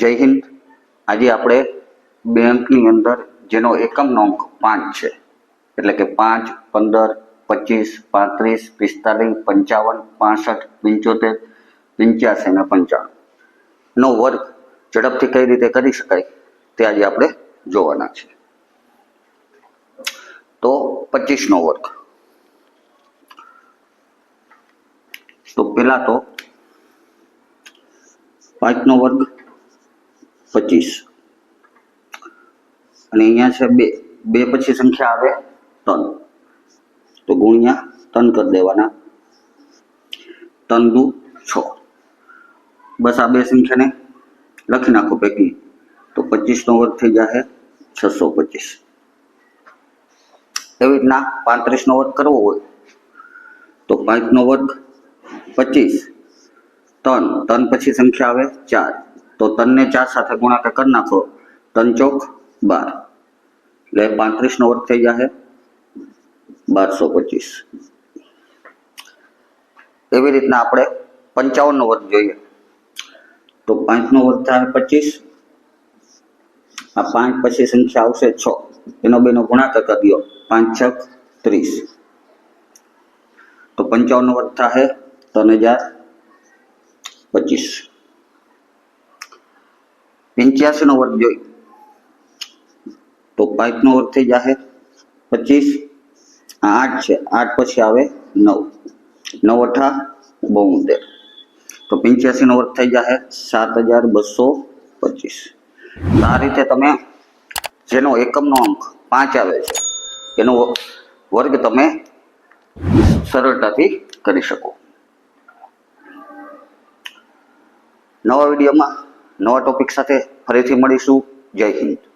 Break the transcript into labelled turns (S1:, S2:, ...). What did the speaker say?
S1: જય હિન્દ આજે આપણે બેંકની અંદર જેનો એકમ નોંક પાંચ છે એટલે કે પાંચ પંદર પચીસ પાંત્રીસ પિસ્તાલીસ પંચાવન પાસઠ પંચોતેર પંચ્યાસી ને પંચાણું નો વર્ગ ઝડપથી કઈ રીતે કરી શકાય તે આજે આપણે જોવાના છે તો પચીસનો વર્ગ તો પેલા તો પાંચનો વર્ગ 25 और यहां छे 2 2 પછી સંખ્યા આવે 3 તો ગુણ્યા 3 કરી દેવાના 3 दू 6 બસા બે સંખ્યાને લખી નાખો પછી તો 25 નો વર્ગ થઈ જાય છે 625 હવે 34 35 નો વર્ગ કરવો હોય તો માઇકનો વર્ગ 25 3 3 પછી સંખ્યા આવે 4 तो 3 ने 4 साथे गुणा कर नाखो 3 * 4 = 12 12 * 39 નો વર્ગ થઈ જાય છે 1225 તેવી રીતના આપણે 55 નો વર્ગ જોઈએ તો 5 નો વર્ગ થાય 25 આ 5 25 માં છે આવશે 6 એનો બેનો ગુણાકાર કરી દો 5 * 6 = 30 તો 55 નો વર્ગ થાય 3025 85 નો વર્ગ જોઈ તો 9 નો વર્ગ થઈ જાહે 25 8 8 પછી આવે 9 9 * 8 = 72 તો 85 નો વર્ગ થઈ જાહે 7225 આ રીતે તમે જેનો એકમનો અંક 5 આવે છે એનો વર્ગ તમે સરળતાથી કરી શકો નવ વીડિયોમાં નવા ટોપિક સાથે ફરીથી મળીશું જય હિન્દ